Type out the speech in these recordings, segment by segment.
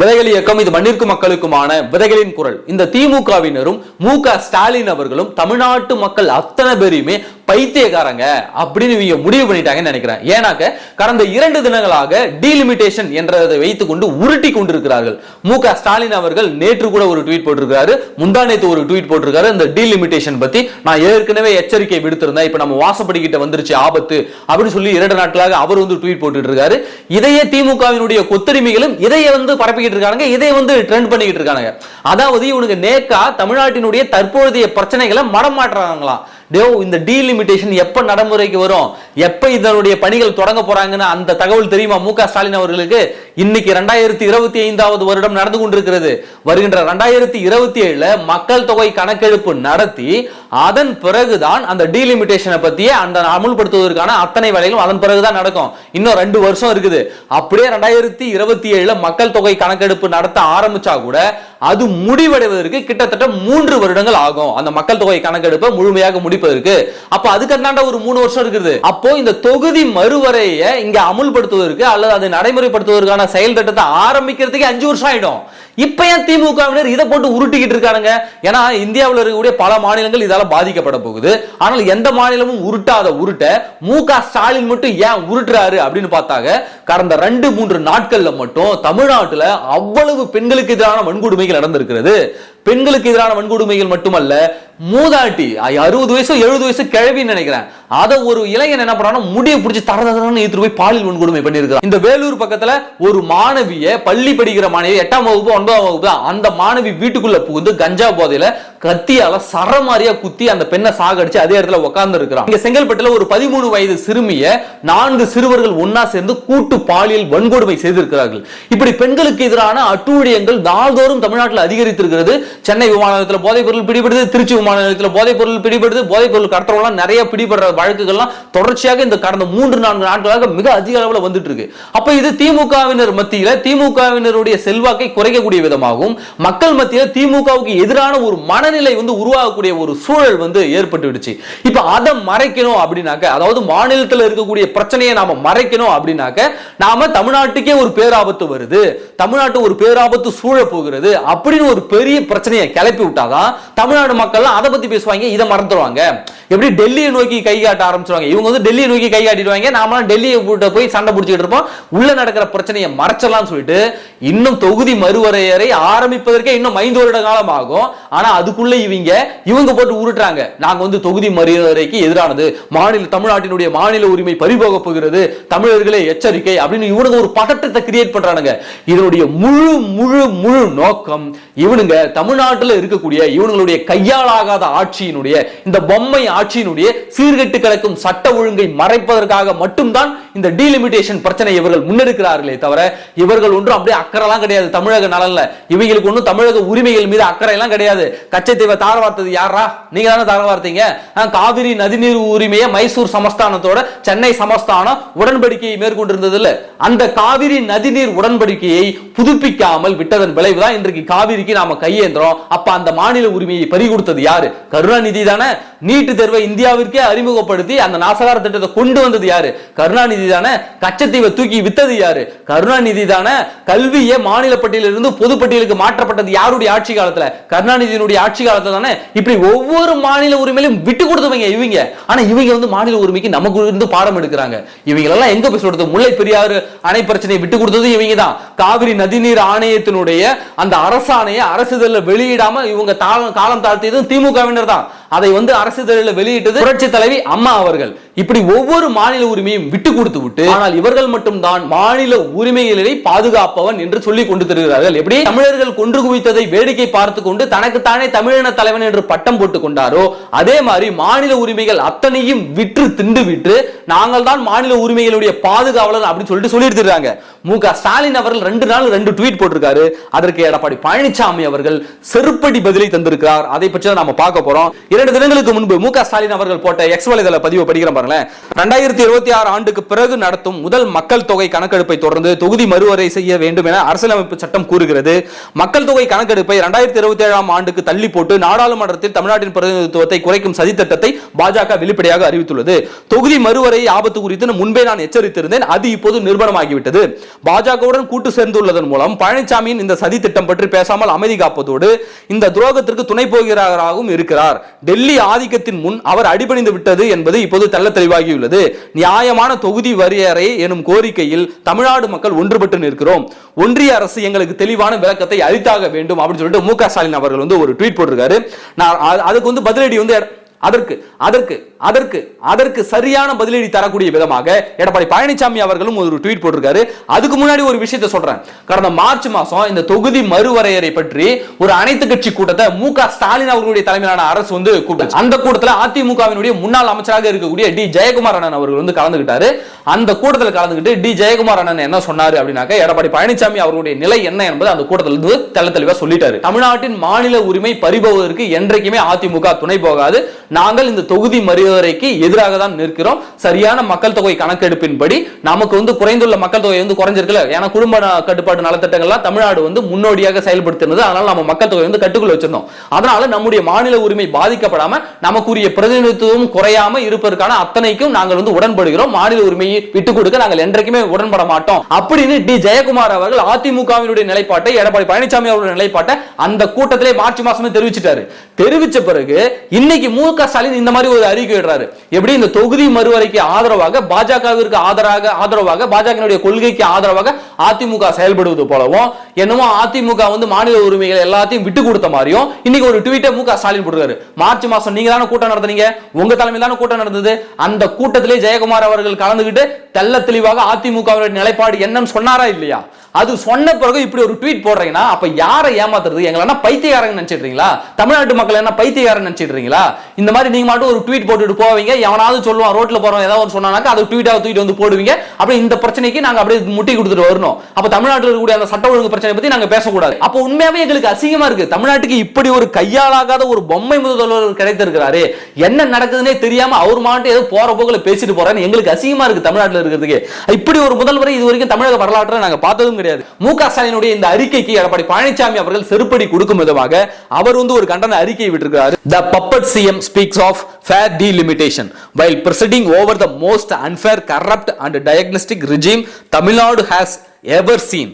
விதைகள் இயக்கம் இது மண்ணிற்கு மக்களுக்குமான விதைகளின் குரல். இந்த திமுகவினரும் மு க ஸ்டாலின் அவர்களும் தமிழ்நாட்டு மக்கள் அத்தனை பேரையுமே பைத்தியக்காரங்க அப்படின்னு இவங்க முடிவு பண்ணிட்டாங்கன்னு நினைக்கிறேன். ஏன்னாக்க கடந்த இரண்டு தினங்களாக டீலிமிட்டேஷன் என்றதை வைத்துக் கொண்டு உருட்டி கொண்டிருக்கிறார்கள். மு க ஸ்டாலின் அவர்கள் நேற்று கூட ஒரு ட்வீட் போட்டிருக்காரு முந்தா நேத்து ஒரு ட்வீட் போட்டிருக்காரு இந்த டீலிமிட்டேஷன் பத்தி நான் ஏற்கனவே எச்சரிக்கை விடுத்திருந்தேன். இப்ப நம்ம வாசப்படிக்கிட்ட வந்துருச்சு ஆபத்து அப்படின்னு சொல்லி இரண்டு நாட்களாக அவர் வந்து ட்வீட் போட்டுட்டு இருக்காரு இதையே திமுகவினுடைய கொத்தடிமைகளும் இதையே வந்து பரப்பிக்கிட்டு இருக்காங்க இதை வந்து ட்ரெண்ட் பண்ணிக்கிட்டு இருக்காங்க அதாவது இவனுக்கு நேக்கா தமிழ்நாட்டினுடைய தற்போதைய பிரச்சனைகளை மடம் மாட்டுறாங்களாம் டேவ் இந்த டீலிமிட்டேஷன் எப்போ நடைமுறைக்கு வரும்? எப்போ இதனுடைய பணிகள் தொடங்க போறாங்கன்னு அந்த தகவல் தெரியுமா? மு க ஸ்டாலின் அவர்களுக்கு இன்னைக்கு ரெண்டாயிரத்தி இருபத்தி ஐந்தாவது வருடம் நடந்து கொண்டிருக்கிறது. வருகின்ற ரெண்டாயிரத்தி இருபத்தி ஏழுல மக்கள் தொகை கணக்கெடுப்பு நடத்தி அதன் பிறகுதான் அந்த டீலிமிட்டேஷனை பத்தியே அந்த அமுல்படுத்துவதற்கான அத்தனை வேலைகளும் அதன் பிறகுதான் நடக்கும். இன்னும் ரெண்டு வருஷம் இருக்குது. அப்படியே ரெண்டாயிரத்தி இருபத்தி ஏழுல மக்கள் தொகை கணக்கெடுப்பு நடத்த ஆரம்பிச்சா கூட அது முடிவடைவதற்கு கிட்டத்தட்ட மூன்று வருடங்கள் ஆகும். அந்த மக்கள் தொகை கணக்கெடுப்பை முழுமையாக முடிப்பதற்கு. அப்ப அதுக்கு அந்தாண்ட ஒரு மூணு வருஷம் இருக்குது? அப்போ இந்த தொகுதி மறுவரையை இங்க அமுல்படுத்துவதற்கு அல்லது அதை நடைமுறைப்படுத்துவதற்கான செயல் திட்டத்தை ஆரம்பிக்கிறதுக்கே அஞ்சு வருஷம் ஆயிடும். இப்ப ஏன் திமுகவினர் இதை போட்டு உருட்டிக்கிட்டு இருக்கானுங்க? ஏன்னா இந்தியாவில் இருக்கக்கூடிய பல மாநிலங்கள் இதால பாதிக்கப்பட போகுது. ஆனால் எந்த மாநிலமும் உருட்டாத உருட்ட மு ஸ்டாலின் மட்டும் ஏன் உருட்டுறாரு அப்படின்னு பார்த்தாங்க கடந்த ரெண்டு மூன்று நாட்கள்ல மட்டும் தமிழ்நாட்டுல அவ்வளவு பெண்களுக்கு எதிரான வன்கொடுமைகள் நடந்திருக்கிறது. பெண்களுக்கு எதிரான வன்கொடுமைகள் மட்டுமல்ல மூதாட்டி அறுபது வயசு எழுபது வயசு கிழவின்னு நினைக்கிறேன். அதை ஒரு இளைஞன் என்ன பண்ணா முடிய பிடிச்சி தர தரன்னு போய் பாலியல் வன்கொடுமை பண்ணியிருக்கிறான். இந்த வேலூர் பக்கத்துல ஒரு மாணவிய பள்ளி படிக்கிற மாணவி எட்டாம் வகுப்பு ஒன்பதாம் வகுப்பு அந்த மாணவி வீட்டுக்குள்ள புகுந்து கஞ்சா போதையில கத்தியால சர மாதிரியா குத்தி அந்த பெண்ணை சாகடிச்சு அதே இடத்துல உட்கார்ந்து இருக்கிறான் இங்க செங்கல்பட்டுல ஒரு பதிமூணு வயது சிறுமிய நான்கு சிறுவர்கள் ஒன்னா சேர்ந்து கூட்டு பாலியல் வன்கொடுமை செய்திருக்கிறார்கள். இப்படி பெண்களுக்கு எதிரான அட்டூழியங்கள் நாள்தோறும் தமிழ்நாட்டில் அதிகரித்திருக்கிறது. சென்னை விமான நிலையத்தில் போதைப் பொருள் பிடிபடுது திருச்சி விமான நிலையத்தில் போதைப் பொருள் பிடிபடுது போதைப் பொருள் கடத்தவங்களாம் நிறைய பிடிபடுற வழக்குகள்லாம் தொடர்ச்சியாக இந்த கடந்த மூன்று நான்கு நாட்களாக மிக அதிக அளவில் வந்துட்டு இருக்கு. அப்ப இது திமுகவினர் மத்தியில திமுகவினருடைய செல்வாக்கை இருக்கக்கூடிய விதமாகவும் மக்கள் மத்தியில் திமுகவுக்கு எதிரான ஒரு மனநிலை வந்து உருவாகக்கூடிய ஒரு சூழல் வந்து ஏற்பட்டுடுச்சு. இப்போ அதை மறைக்கணும் அப்படின்னாக்க அதாவது மாநிலத்தில் இருக்கக்கூடிய பிரச்சனையை நாம மறைக்கணும் அப்படின்னாக்க நாம தமிழ்நாட்டுக்கே ஒரு பேராபத்து வருது. தமிழ்நாட்டு ஒரு பேராபத்து சூழ போகிறது. அப்படின்னு ஒரு பெரிய பிரச்சனையை கிளப்பி விட்டாதான் தமிழ்நாடு மக்கள்லாம் அதை பத்தி பேசுவாங்க இதை மறந்துடுவாங்க. எப்படி டெல்லியை நோக்கி கை காட்ட ஆரம்பிச்சிருவாங்க. இவங்க வந்து டெல்லியை நோக்கி கை காட்டிடுவாங்க. நாமலாம் டெல்லியை போய் சண்டை பிடிச்சிட்டு இருப்போம். உள்ள நடக்கிற பிரச்சனையை மறைச்சலாம்னு சொல்லிட்டு இன்னும் தொகுதி மறுவரை மறுவரையறை ஆரம்பிப்பதற்கே இன்னும் ஐந்து வருட காலம் ஆகும் ஆனா அதுக்குள்ள இவங்க இவங்க போட்டு உருட்டுறாங்க. நாங்க வந்து தொகுதி மரியாதைக்கு எதிரானது. மாநில தமிழ்நாட்டினுடைய மாநில உரிமை பறிபோக போகிறது. தமிழர்களே எச்சரிக்கை அப்படின்னு இவனுங்க ஒரு பதட்டத்தை கிரியேட் பண்றானுங்க. இதனுடைய முழு முழு முழு நோக்கம் இவனுங்க தமிழ்நாட்டில் இருக்கக்கூடிய இவனுங்களுடைய கையாளாகாத ஆட்சியினுடைய இந்த பொம்மை ஆட்சியினுடைய சீர்கட்டு கிடக்கும் சட்ட ஒழுங்கை மறைப்பதற்காக மட்டும்தான் இந்த டீலிமிட்டேஷன் பிரச்சனை இவர்கள் முன்னெடுக்கிறார்களே தவிர இவர்கள் ஒன்றும் அப்படியே அக்கறெல்லாம் கிடையாது. தமிழக நலன் நலன்ல இவங்களுக்கு ஒன்றும் தமிழக உரிமைகள் மீது அக்கறை எல்லாம் கிடையாது. கச்சத்தீவை தார வார்த்தது யாரா நீங்க தானே தார வார்த்தீங்க காவிரி நதிநீர் உரிமையை மைசூர் சமஸ்தானத்தோட சென்னை சமஸ்தானம் உடன்படிக்கையை மேற்கொண்டிருந்தது இல்ல அந்த காவிரி நதிநீர் உடன்படிக்கையை புதுப்பிக்காமல் விட்டதன் விளைவுதான் இன்றைக்கு காவிரிக்கு நாம கையேந்திரம் அப்ப அந்த மாநில உரிமையை பறி கொடுத்தது யாரு? கருணாநிதி தானே. நீட்டு தேர்வை இந்தியாவிற்கே அறிமுகப்படுத்தி அந்த நாசகார திட்டத்தை கொண்டு வந்தது யாரு? கருணாநிதி தானே. கச்சத்தீவை தூக்கி வித்தது யாரு? கருணாநிதி தானே. கல்வியை மாநில பட்டியலிருந்து பொதுப்பட்டியலுக்கு மாற்றப்பட்டது யாருடைய ஆட்சி காலத்துல? கருணாநிதியினுடைய ஆட்சி காலத்துல தானே? இப்படி ஒவ்வொரு மாநில உரிமையிலும் விட்டு கொடுத்தவங்க இவங்க. ஆனா இவங்க வந்து மாநில உரிமைக்கு நமக்கு இருந்து பாடம் எடுக்கிறாங்க. இவங்க எல்லாம் எங்க போய் சொல்றது? முல்லை பெரியாறு அணை பிரச்சனையை விட்டு கொடுத்தது இவங்க தான். காவிரி நதிநீர் ஆணையத்தினுடைய அந்த அரசாணையை அரசிதழில் வெளியிடாம இவங்க தாளம் காலம் தாழ்த்தியதும் திமுகவினர் தான். அதை வந்து அரசுதலில் வெளியிட்டது புரட்சி தலைவி அம்மா அவர்கள். இப்படி ஒவ்வொரு மாநில உரிமையும் விட்டு கொடுத்து விட்டு ஆனால் இவர்கள் மட்டும்தான் மாநில உரிமைகளை பாதுகாப்பவன் என்று சொல்லி கொண்டு தருகிறார்கள். எப்படி? தமிழர்கள் கொன்று குவித்ததை வேடிக்கை பார்த்து கொண்டு தனக்குத்தானே தமிழின தலைவன் என்று பட்டம் போட்டுக் கொண்டாரோ அதே மாதிரி மாநில உரிமைகள் அத்தனையும் விற்று திண்டு விட்டு நாங்கள் தான் மாநில உரிமைகளுடைய பாதுகாவலர் அப்படின்னு சொல்லிட்டு சொல்லிட்டு மு க ஸ்டாலின் அவர்கள் ரெண்டு நாள் ரெண்டு ட்வீட் போட்டிருக்காரு. அதற்கு எடப்பாடி பழனிசாமி அவர்கள் செருப்படி பதிலை தந்திருக்கிறார். அதை பற்றி நாம பார்க்க போறோம். இரண்டு தினங்களுக்கு முன்பு மு க ஸ்டாலின் அவர்கள் போட்ட எக்ஸ் வலைதள பதிவு படிக்கிற பாருங்க பாருங்களேன் ரெண்டாயிரத்தி இருபத்தி ஆறு ஆண்டுக்கு பிறகு நடத்தும் முதல் மக்கள் தொகை கணக்கெடுப்பை தொடர்ந்து தொகுதி மறுவரை செய்ய வேண்டும் என அரசியலமைப்பு சட்டம் கூறுகிறது. மக்கள் தொகை கணக்கெடுப்பை ரெண்டாயிரத்தி இருபத்தி ஏழாம் ஆண்டுக்கு தள்ளி போட்டு நாடாளுமன்றத்தில் தமிழ்நாட்டின் பிரதிநிதித்துவத்தை குறைக்கும் சதித்திட்டத்தை பாஜக வெளிப்படையாக அறிவித்துள்ளது. தொகுதி மறுவரை ஆபத்து குறித்து முன்பே நான் எச்சரித்திருந்தேன். அது இப்போது நிர்பணமாகிவிட்டது பாஜகவுடன் கூட்டு சேர்ந்துள்ளதன் மூலம் பழனிசாமியின் இந்த சதி திட்டம் பற்றி பேசாமல் அமைதி காப்பதோடு இந்த துரோகத்திற்கு துணை போகிறாராகவும் இருக்கிறார். டெல்லி ஆதிக்கத்தின் முன் அவர் அடிபணிந்து விட்டது என்பது இப்போது தெள்ள தெளிவாகியுள்ளது. நியாயமான தொகுதி வரையறை எனும் கோரிக்கையில் தமிழ்நாடு மக்கள் ஒன்றுபட்டு நிற்கிறோம். ஒன்றிய அரசு எங்களுக்கு தெளிவான விளக்கத்தை அளித்தாக வேண்டும் அப்படின்னு சொல்லிட்டு மு க ஸ்டாலின் அவர்கள் வந்து ஒரு ட்வீட் போட்டிருக்காரு. நான் அதுக்கு வந்து பதிலடி வந்து அதற்கு அதற்கு அதற்கு அதற்கு சரியான பதிலடி தரக்கூடிய விதமாக எடப்பாடி பழனிசாமி அவர்களும் ஒரு ட்வீட் போட்டிருக்காரு. அதுக்கு முன்னாடி ஒரு விஷயத்தை சொல்றேன். கடந்த மார்ச் மாசம் இந்த தொகுதி மறுவரையறை பற்றி ஒரு அனைத்து கட்சி கூட்டத்தை மு க ஸ்டாலின் அவர்களுடைய தலைமையிலான அரசு வந்து கூப்பிட்டு அந்த கூட்டத்தில் அதிமுகவினுடைய முன்னாள் அமைச்சராக இருக்கக்கூடிய டி. ஜெயக்குமார் அண்ணன் அவர்கள் வந்து கலந்துகிட்டாரு. அந்த கூட்டத்தில் கலந்துகிட்டு டி. ஜெயக்குமார் அண்ணன் என்ன சொன்னாரு அப்படின்னாக்க எடப்பாடி பழனிசாமி அவருடைய நிலை என்ன என்பது அந்த கூட்டத்தில் இருந்து தெள்ள தெளிவா சொல்லிட்டாரு. தமிழ்நாட்டின் மாநில உரிமை பறிபோவதற்கு என்றைக்குமே அதிமுக துணை போகாது. நாங்கள் இந்த தொகுதி மரியாதைக்கு எதிராக தான் நிற்கிறோம். சரியான மக்கள் தொகை கணக்கெடுப்பின்படி நமக்கு வந்து குறைந்துள்ள மக்கள் தொகை வந்து குறைஞ்சிருக்கல ஏன்னா குடும்ப கட்டுப்பாட்டு நலத்திட்டங்கள்லாம் தமிழ்நாடு வந்து முன்னோடியாக செயல்படுத்தினது அதனால நம்ம மக்கள் தொகை வந்து கட்டுக்குள்ள வச்சிருந்தோம். அதனால நம்முடைய மாநில உரிமை பாதிக்கப்படாம நமக்குரிய பிரதிநிதித்துவம் குறையாம இருப்பதற்கான அத்தனைக்கும் நாங்கள் வந்து உடன்படுகிறோம். மாநில உரிமையை விட்டுக் கொடுக்க நாங்கள் என்றைக்குமே உடன்பட மாட்டோம். அப்படின்னு டி. ஜெயக்குமார் அவர்கள் அதிமுகவினுடைய நிலைப்பாட்டை எடப்பாடி பழனிசாமி அவருடைய நிலைப்பாட்டை அந்த கூட்டத்திலே மார்ச் மாசமே தெரிவிச்சிட்டாரு. தெரிவிச்ச பிறகு இன்னைக்கு மு க ஸ்டாலின் இந்த மாதிரி ஒரு அறிக்கை விடுறாரு எப்படி இந்த தொகுதி மறுவரைக்கு ஆதரவாக பாஜகவிற்கு ஆதரவாக ஆதரவாக பாஜகனுடைய கொள்கைக்கு ஆதரவாக அதிமுக செயல்படுவது போலவும் என்னமோ அதிமுக வந்து மாநில உரிமைகள் எல்லாத்தையும் விட்டு கொடுத்த மாதிரியும் இன்னைக்கு ஒரு ட்வீட்டை மு க ஸ்டாலின் போட்டுருக்காரு. மார்ச் மாசம் நீங்க தானே கூட்டம் நடத்துனீங்க? உங்க தலைமையில் தானே கூட்டம் நடந்தது? அந்த கூட்டத்திலே ஜெயக்குமார் அவர்கள் கலந்துகிட்டு தெள்ள தெளிவாக அதிமுகவினுடைய நிலைப்பாடு என்னன்னு சொன்னாரா இல்லையா? அது சொன்ன பிறகு இப்படி ஒரு ட்வீட் போடுறீங்கன்னா அப்ப யாரை ஏமாத்துறது? எங்களை பைத்தியகாரங்க பைத்தியக்காரங்க நினைச்சிடுறீங்களா தமிழ்நாட்டு மக்கள் என்ன பைத்தியக்காரன் நினைச்சிடுறீங்களா இந்த மாதிரி நீங்க மட்டும் ஒரு ட்வீட் போட்டுட்டு போவீங்க. எவனாவது சொல்லுவான் ரோட்ல போறோம் ஏதாவது ஒரு சொன்னாக்க அதை ட்வீட்டாக தூக்கிட்டு வந்து போடுவீங்க. அப்படி இந்த பிரச்சனைக்கு நாங்க அப்படியே முட்டி கொடுத்துட்டு வரணும். அப்ப தமிழ்நாட்டில் இருக்கக்கூடிய அந்த சட்ட ஒழுங்கு பிரச்சனை பத்தி நாங்க பேசக்கூடாது. அப்போ உண்மையாவே எங்களுக்கு அசிங்கமா இருக்கு. தமிழ்நாட்டுக்கு இப்படி ஒரு கையாளாகாத ஒரு பொம்மை முதல்வர் கிடைத்திருக்கிறாரு. என்ன நடக்குதுன்னே தெரியாம அவர் மாட்டு ஏதோ போற போக்குல பேசிட்டு போறாரு எங்களுக்கு அசிங்கமா இருக்கு தமிழ்நாட்டில் இருக்கிறதுக்கு. இப்படி ஒரு முதல்வரை இது வரைக்கும் தமிழக வரலாற்றில் நாங்க பார்த்ததும் கிடையாது. மு க ஸ்டாலினுடைய இந்த அறிக்கைக்கு எடப்பாடி பழனிசாமி அவர்கள் செருப்படி கொடுக்கும் விதமாக அவர் வந்து ஒரு கண்டன அறிக்கையை விட்டிருக்கிறார். The puppet CM speaks of fair delimitation. While presiding over the most unfair, corrupt and diagnostic regime Tamil Nadu has ever seen.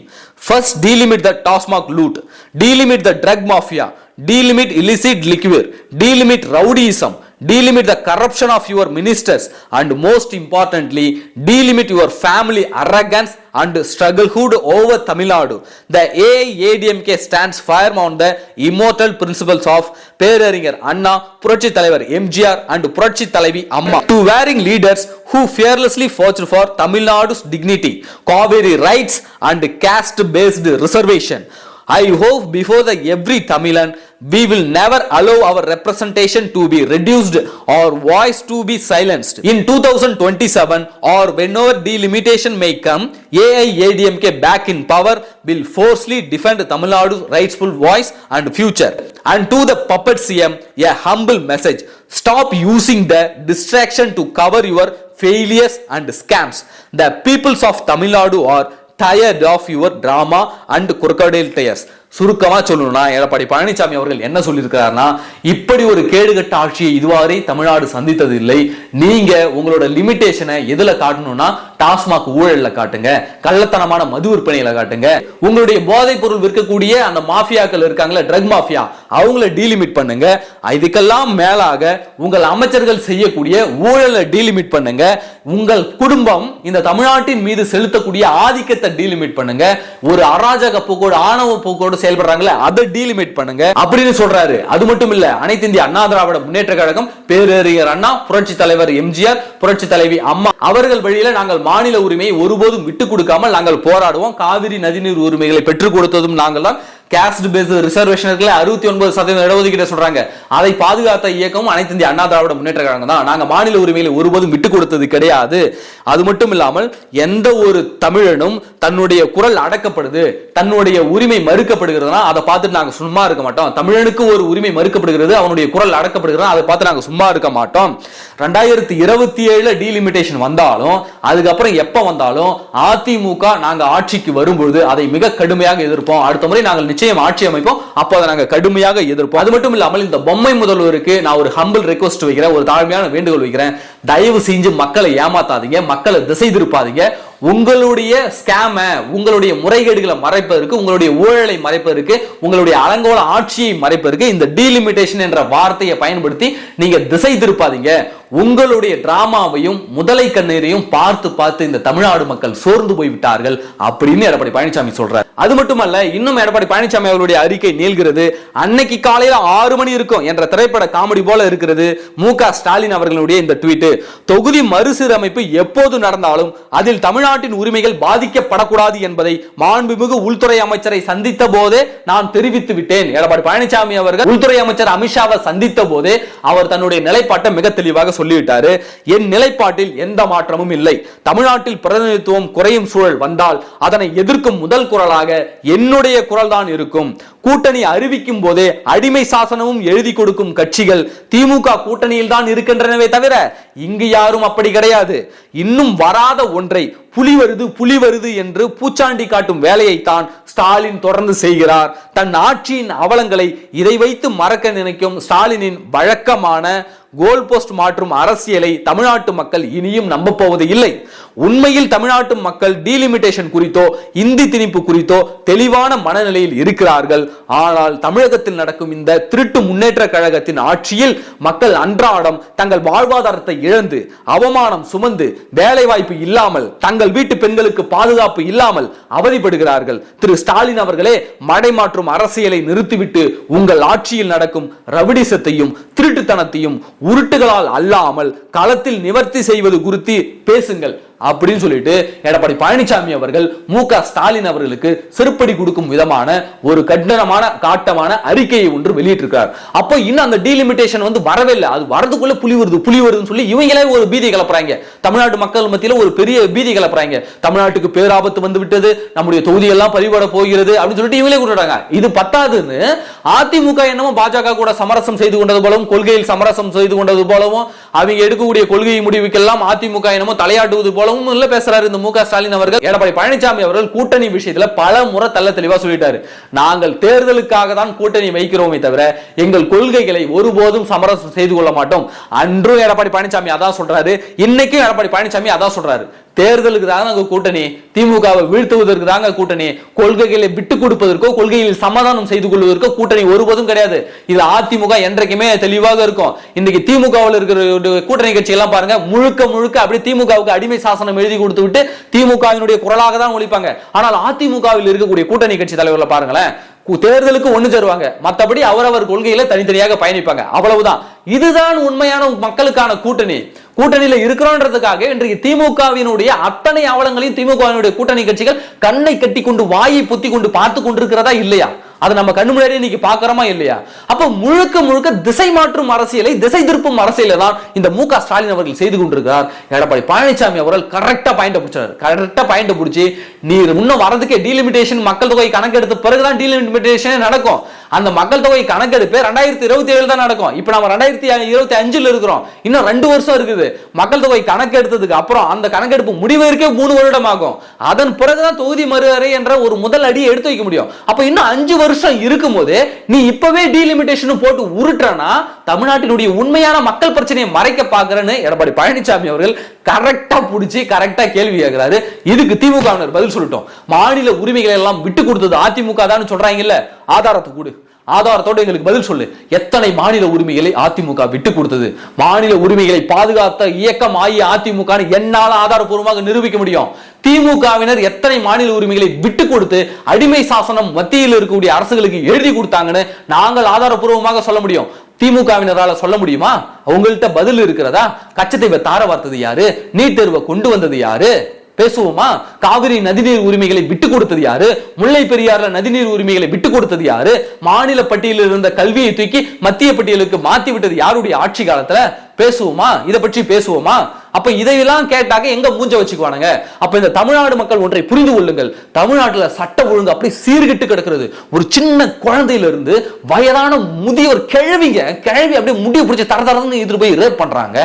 First, delimit the Tosmok loot, delimit the drug mafia, delimit illicit liquor, delimit rowdyism, delimit the corruption of your ministers and most importantly delimit your family arrogance and strugglehood over Tamil Nadu. The AADMK stands firm on the immortal principles of Pereringer Anna, Puratchi Thalaivar MGR and Puratchi Thalaivi Amma. To wearing leaders who fearlessly fought for Tamil Nadu's dignity, Kaveri rights and caste-based reservation. I hope before the every Tamilan we will never allow our representation to be reduced or voice to be silenced. In 2027 or whenever delimitation may come, AIADMK back in power will forcefully defend Tamil Nadu's rightful voice and future. And to the puppet CM, a humble message. Stop using the distraction to cover your failures and scams. The peoples of Tamil Nadu are tired of your drama and crocodile tears சுருக்கமா சொல்லணும்னா எடப்பாடி பழனிசாமி அவர்கள் என்ன சொல்லியிருக்கிறாருன்னா இப்படி ஒரு கேடுகட்ட ஆட்சியை இதுவரை தமிழ்நாடு சந்தித்தது இல்லை நீங்க உங்களோட லிமிட்டேஷனை எதுல காட்டணும்னா டாஸ்மாக் ஊழல்ல காட்டுங்க கள்ளத்தனமான மது விற்பனையில காட்டுங்க. உங்களுடைய போதைப் பொருள் விற்கக்கூடிய அந்த மாஃபியாக்கள் இருக்காங்களே ட்ரக் மாஃபியா அவங்கள டீலிமிட் பண்ணுங்க. இதுக்கெல்லாம் மேலாக உங்கள் அமைச்சர்கள் செய்யக்கூடிய ஊழலை டீலிமிட் பண்ணுங்க. உங்கள் குடும்பம் இந்த தமிழ்நாட்டின் மீது செலுத்தக்கூடிய ஆதிக்கத்தை டீலிமிட் பண்ணுங்க. ஒரு அராஜக போக்கோடு ஆணவ போக்கோடு செயல்படுறாங்களே அதை டீலிமிட் பண்ணுங்க. அப்படின்னு சொல்றாரு. அது மட்டும் இல்ல அனைத்து இந்திய அண்ணா திராவிட முன்னேற்ற கழகம் பேரறிஞர் அண்ணா புரட்சி தலைவர் எம்ஜிஆர் புரட்சி தலைவி அம்மா. அவர்கள் வழியில நாங்கள் மாநில உரிமையை ஒருபோதும் விட்டு கொடுக்காமல் நாங்கள் போராடுவோம். காவிரி நதிநீர் உரிமைகளை பெற்றுக் கொடுத்ததும் நாங்கள் தான் கேஸ்ட் பேஸ் ரிசர்வேஷன் இருக்குல்ல அறுபத்தி ஒன்பது சதவீதம் இடஒதுக்கீடு சொல்றாங்க. அதை பாதுகாத்த இயக்கமும் அனைத்து இந்திய அண்ணா திராவிட முன்னேற்ற கழகம் தான். நாங்க மாநில உரிமையில ஒருபோதும் விட்டு கொடுத்தது கிடையாது. அது மட்டும் இல்லாமல் எந்த ஒரு தமிழனும் தன்னுடைய குரல் அடக்கப்படுது தன்னுடைய உரிமை மறுக்கப்படுகிறதுனா அதை பார்த்துட்டு நாங்க சும்மா இருக்க மாட்டோம். தமிழனுக்கு ஒரு உரிமை மறுக்கப்படுகிறது அவனுடைய குரல் அடக்கப்படுகிறது அதை பார்த்து நாங்க சும்மா இருக்க மாட்டோம். ரெண்டாயிரத்தி இருபத்தி ஏழுல டீலிமிட்டேஷன் வந்தாலும் அதுக்கப்புறம் எப்ப வந்தாலும் அதிமுக நாங்க ஆட்சிக்கு வரும்பொழுது அதை மிக கடுமையாக எதிர்ப்போம். அடுத்த முறை நாங்கள் நிச்சயம் ஆட்சி அமைப்போம். அப்போ அதை நாங்கள் கடுமையாக எதிர்ப்போம். அது மட்டும் இல்லாமல் இந்த பொம்மை முதல்வருக்கு நான் ஒரு ஹம்பிள் ரெக்வஸ்ட் வைக்கிறேன் ஒரு தாழ்மையான வேண்டுகோள் வைக்கிறேன். தயவு செஞ்சு மக்களை ஏமாத்தாதீங்க மக்களை திசை திருப்பாதீங்க. உங்களுடைய ஸ்கேம உங்களுடைய முறைகேடுகளை மறைப்பதற்கு உங்களுடைய ஊழலை மறைப்பதற்கு உங்களுடைய அலங்கோல ஆட்சியை மறைப்பதற்கு இந்த டீலிமிட்டேஷன் என்ற வார்த்தையை பயன்படுத்தி நீங்க திசை திருப்பாதீங்க. உங்களுடைய டிராமாவையும் முதலை கண்ணீரையும் பார்த்து பார்த்து இந்த தமிழ்நாடு மக்கள் சோர்ந்து போய்விட்டார்கள் அப்படின்னு எடப்பாடி பழனிசாமி சொல்றாரு. அது மட்டுமல்ல இன்னும் எடப்பாடி பழனிசாமி அவர்களுடைய அறிக்கை நீள்கிறது. அன்னைக்கு காலையில ஆறு மணி இருக்கும் என்ற திரைப்பட காமெடி போல இருக்கிறது மு க ஸ்டாலின் அவர்களுடைய இந்த ட்வீட் தொகுதி மறுசீரமைப்பு எப்போது நடந்தாலும் அதில் தமிழ்நாட்டின் உரிமைகள் பாதிக்கப்படக்கூடாது என்பதை மாண்புமிகு உள்துறை அமைச்சரை சந்தித்த போதே நான் தெரிவித்து விட்டேன். எடப்பாடி பழனிசாமி அவர்கள் உள்துறை அமைச்சர் அமித்ஷாவை சந்தித்த போதே அவர் தன்னுடைய நிலைப்பாட்டை மிக தெளிவாக சொல்லிவிட்டாரு. என் நிலைப்பாட்டில் எந்த மாற்றமும் இல்லை. தமிழ்நாட்டில் பிரதிநிதித்துவம் குறையும் சூழல் வந்தால் அதனை எதிர்க்கும் முதல் குரலாக என்னுடைய குரல் தான் இருக்கும். கூட்டணி அறிவிக்கும் போதே அடிமை சாசனமும் எழுதி கொடுக்கும் கட்சிகள் திமுக கூட்டணியில் தான் இருக்கின்றனவே தவிர இங்கு யாரும் அப்படி கிடையாது. இன்னும் வராத ஒன்றை புலி வருது புலி வருது என்று பூச்சாண்டி காட்டும் வேலையைத்தான் ஸ்டாலின் தொடர்ந்து செய்கிறார். தன் ஆட்சியின் அவலங்களை இதை வைத்து மறக்க நினைக்கும் ஸ்டாலினின் வழக்கமான கோல் போஸ்ட் மாற்றும் அரசியலை தமிழ்நாட்டு மக்கள் இனியும் நம்ப போவது இல்லை. உண்மையில் தமிழ்நாட்டு மக்கள் டீலிமிட்டேஷன் குறித்தோ இந்தி திணிப்பு குறித்தோ தெளிவான மனநிலையில் இருக்கிறார்கள். ஆனால் தமிழகத்தில் நடக்கும் இந்த திருட்டு முன்னேற்ற கழகத்தின் ஆட்சியில் மக்கள் அன்றாடம் தங்கள் வாழ்வாதாரத்தை இழந்து அவமானம் சுமந்து வேலைவாய்ப்பு இல்லாமல் தங்கள் வீட்டு பெண்களுக்கு பாதுகாப்பு இல்லாமல் அவதிப்படுகிறார்கள். திரு ஸ்டாலின் அவர்களே மடை மாற்றும் அரசியலை நிறுத்திவிட்டு உங்கள் ஆட்சியில் நடக்கும் ரவிடிசத்தையும் திருட்டுத்தனத்தையும் உருட்டுகளால் அல்லாமல் களத்தில் நிவர்த்தி செய்வது குறித்து பேசுங்கள். அப்படின்னு சொல்லிட்டு எடப்பாடி பழனிசாமி அவர்கள் மு க ஸ்டாலின் அவர்களுக்கு செருப்படி கொடுக்கும் விதமான ஒரு கடினமான காட்டமான அறிக்கையை ஒன்று வெளியிட்டிருக்கார் அப்போ இன்னும் அந்த டீலிமிட்டேஷன் வந்து வரவே இல்லை. அது வரதுக்குள்ள புலி வருது புலி வருதுன்னு சொல்லி இவங்களே ஒரு பீதி கிளப்புறாங்க. தமிழ்நாட்டு மக்கள் மத்தியில ஒரு பெரிய பீதி கிளப்புறாங்க. தமிழ்நாட்டுக்கு பேராபத்து வந்து விட்டது நம்முடைய தொகுதியெல்லாம் பறிபட போகிறது அப்படின்னு சொல்லிட்டு இவங்களே கொடுறாங்க இது பத்தாதுன்னு அதிமுக என்னமோ பாஜக கூட சமரசம் செய்து கொண்டது போலவும் கொள்கையில் சமரசம் செய்து கொண்டது போலவும் அவங்க எடுக்கக்கூடிய கொள்கை முடிவுக்கெல்லாம் அதிமுக என்னமோ தலையாட்டுவது போல இல்ல பேசுறாரு இந்த மு ஸ்டாலின் அவர்கள். எடப்பாடி பழனிசாமி அவர்கள் கூட்டணி விஷயத்துல பல முறை தள்ள தெளிவா சொல்லிட்டாரு. நாங்கள் தேர்தலுக்காக தான் கூட்டணி வைக்கிறோமே தவிர எங்கள் கொள்கைகளை ஒருபோதும் சமரசம் செய்து கொள்ள மாட்டோம். அன்றும் எடப்பாடி பழனிசாமி அதான் சொல்றாரு. இன்னைக்கும் எடப்பாடி பழனிசாமி அதான் சொல்றாரு. தேர்தலுக்கு தாங்க கூட்டணி. திமுகவை வீழ்த்துவதற்கு தாங்க கூட்டணி. கொள்கைகளை விட்டு கொடுப்பதற்கோ கொள்கையில் சமாதானம் செய்து கொள்வதற்கோ கூட்டணி ஒருபோதும் கிடையாது. இது அதிமுக என்றைக்குமே தெளிவாக இருக்கும். இன்னைக்கு திமுகவில் இருக்கிற ஒரு கூட்டணி கட்சி எல்லாம் பாருங்க முழுக்க முழுக்க அப்படி திமுகவுக்கு அடிமை சாசனம் எழுதி கொடுத்து விட்டு திமுகவினுடைய குரலாக தான் ஒழிப்பாங்க. ஆனால் அதிமுகவில் இருக்கக்கூடிய கூட்டணி கட்சி தலைவர்களை பாருங்களேன் தேர்தலுக்கு ஒன்று சேருவாங்க. மத்தபடி அவரவர் கொள்கையில தனித்தனியாக பயணிப்பாங்க. அவ்வளவுதான். இதுதான் உண்மையான மக்களுக்கான கூட்டணி. கூட்டணியில இருக்கிறோன்றதுக்காக இன்றைக்கு திமுகவினுடைய அத்தனை அவலங்களையும் திமுகவினுடைய கூட்டணி கட்சிகள் கண்ணை கட்டி கொண்டு வாயை பொத்தி கொண்டு பார்த்து கொண்டிருக்கிறதா இல்லையா? அதை நம்ம கண்ணு முன்னாடி இன்னைக்கு பாக்குறோமா இல்லையா? அப்ப முழுக்க முழுக்க திசை மாற்றும் அரசியலை திசை திருப்பும் அரசியலை தான் இந்த மு க ஸ்டாலின் அவர்கள் செய்து கொண்டிருக்கிறார். எடப்பாடி பழனிசாமி அவர்கள் கரெக்டா பாயிண்ட் பிடிச்சார் கரெக்டா பாயிண்ட் பிடிச்சி நீர் இன்னும் வரதுக்கே டீலிமிட்டேஷன் மக்கள் தொகை கணக்கெடுத்த பிறகுதான் டீலிமிட்டேஷன் நடக்கும். அந்த மக்கள் தொகை கணக்கெடுப்பு ரெண்டாயிரத்தி இருபத்தி ஏழு தான் நடக்கும். இப்போ நம்ம ரெண்டாயிரத்தி இருபத்தி அஞ்சுல இருக்கிறோம். இன்னும் ரெண்டு வருஷம் இருக்குது. மக்கள் தொகை கணக்கெடுத்ததுக்கு அப்புறம் அந்த கணக்கெடுப்பு முடிவதற்கே மூணு வருடம் ஆகும் அதன் பிறகுதான் தொகுதி மறுவரை என்ற ஒரு முதல் அடியை எடுத்து வைக்க முடியும். அப்போ இன்னும் அஞ்சு வருஷம் இருக்கும்போது நீ இப்பவே டீலிமிட்டேஷன் போட்டு உருட்டுறனா தமிழ்நாட்டினுடைய உண்மையான மக்கள் பிரச்சனையை மறைக்க பாக்குறேன்னு எடப்பாடி பழனிசாமி அவர்கள் கரெக்டா பிடிச்சி கரெக்டா கேள்வி கேட்கிறாரு இதுக்கு திமுகவினர் பதில் சொல்லட்டும். மாநில உரிமைகளை எல்லாம் விட்டு கொடுத்தது அதிமுக தான் சொல்றாங்கல்ல. ஆதாரத்தை கொடு. ஆதாரத்தோட எங்களுக்கு பதில் சொல்லு. எத்தனை மாநில உரிமைகளை அதிமுக விட்டு கொடுத்தது? மாநில உரிமைகளை பாதுகாத்த இயக்கம் ஆகிய அதிமுக என்னால ஆதாரப்பூர்வமாக நிரூபிக்க முடியும். திமுகவினர் எத்தனை மாநில உரிமைகளை விட்டு கொடுத்து அடிமை சாசனம் மத்தியில் இருக்கக்கூடிய அரசுகளுக்கு எழுதி கொடுத்தாங்கன்னு நாங்கள் ஆதாரப்பூர்வமாக சொல்ல முடியும். திமுகவினரால சொல்ல முடியுமா? உங்கள்கிட்ட பதில் இருக்கிறதா? கச்சத்தீவை தார வார்த்தது யாரு? நீட் தேர்வை கொண்டு வந்தது யாரு? பேசுவோமா? காவிரி நதிநீர் உரிமைகளை விட்டு கொடுத்தது யாரு? முல்லை பெரியாறுல நதிநீர் உரிமைகளை விட்டு கொடுத்தது யாரு? மாநில பட்டியலில் இருந்த கல்வியை தூக்கி மத்திய பட்டியலுக்கு மாத்தி விட்டது யாருடைய ஆட்சி காலத்துல? பேசுவோமா? இதை பற்றி பேசுவோமா? அப்ப இதையெல்லாம் கேட்டாக்க எங்க மூஞ்ச வச்சுக்குவானுங்க? அப்ப இந்த தமிழ்நாடு மக்கள் ஒன்றை புரிந்து கொள்ளுங்கள். தமிழ்நாட்டுல சட்ட ஒழுங்கு அப்படி சீர்கிட்டு கிடக்கிறது. ஒரு சின்ன குழந்தையில இருந்து வயதான முதியவர் கிழவிங்க கிழவி அப்படியே முடிய பிடிச்சி தர தரன்னு எதிர்த்து போய் ரேப் பண்றாங்க.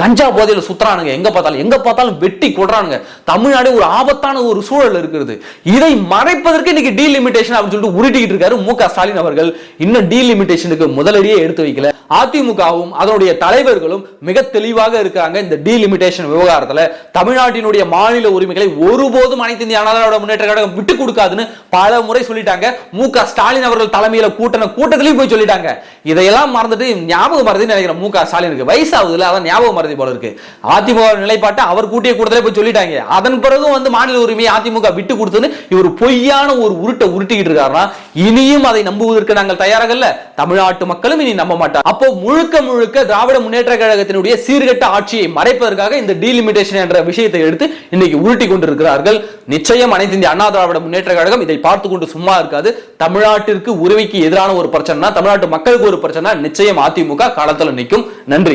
கஞ்சா போதையில சுத்துறானுங்க. எங்க பார்த்தாலும் எங்க பார்த்தாலும் வெட்டி கொடுறானுங்க தமிழ்நாடு ஒரு ஆபத்தான ஒரு சூழல் இருக்கிறது. இதை மறைப்பதற்கு இன்னைக்கு டீலிமிட்டேஷன் அப்படின்னு சொல்லிட்டு உருட்டிக்கிட்டு இருக்காரு மு ஸ்டாலின் அவர்கள். இன்னும் டீலிமிட்டேஷனுக்கு முதலடியே எடுத்து வைக்கல. அதிமுகவும் அதனுடைய தலைவர்களும் மிக தெளிவாக இருக்காங்க இந்த டீலிமிட்டேஷன் விவகாரத்துல. தமிழ்நாட்டினுடைய மாநில உரிமைகளை ஒருபோதும் அனைத்து இந்திய முன்னேற்ற கழகம் விட்டு கொடுக்காதுன்னு பல முறை சொல்லிட்டாங்க. மு ஸ்டாலின் அவர்கள் தலைமையில கூட்டின கூட்டத்திலையும் போய் சொல்லிட்டாங்க. இதையெல்லாம் மறந்துட்டு ஞாபகம் மறந்து நினைக்கிறேன் மு க. ஸ்டாலினுக்கு. வயசாகுதுல அதான் ஞாபகம் மறதி போல இருக்கு. அதிமுக நிலைப்பாட்டை அவர் கூட்டிய கூட்டத்திலே போய் சொல்லிட்டாங்க. அதன் பிறகும் வந்து மாநில உரிமையை அதிமுக விட்டு கொடுத்துன்னு இவர் பொய்யான ஒரு உருட்டை உருட்டிக்கிட்டு இருக்காருன்னா இனியும் அதை நம்புவதற்கு நாங்கள் தயாராக தமிழ்நாட்டு மக்களும் இனி நம்ப மாட்டார் அப்போ முழுக்க முழுக்க திராவிட முன்னேற்ற கழகத்தினுடைய சீர்கட்ட ஆட்சியை மறைப்பதற்காக இந்த டீலிமிட்டேஷன் என்ற விஷயத்தை எடுத்து இன்னைக்கு உருட்டி கொண்டிருக்கிறார்கள். நிச்சயம் அனைத்து இந்திய அண்ணா திராவிட முன்னேற்ற கழகம் இதை பார்த்து கொண்டு சும்மா இருக்காது. தமிழ்நாட்டிற்கு உரிமைக்கு எதிரான ஒரு பிரச்சனை தமிழ்நாட்டு மக்களுக்கு ஒரு பிரச்சனை நிச்சயம் அதிமுக காலத்தில் நிற்கும் நன்றி.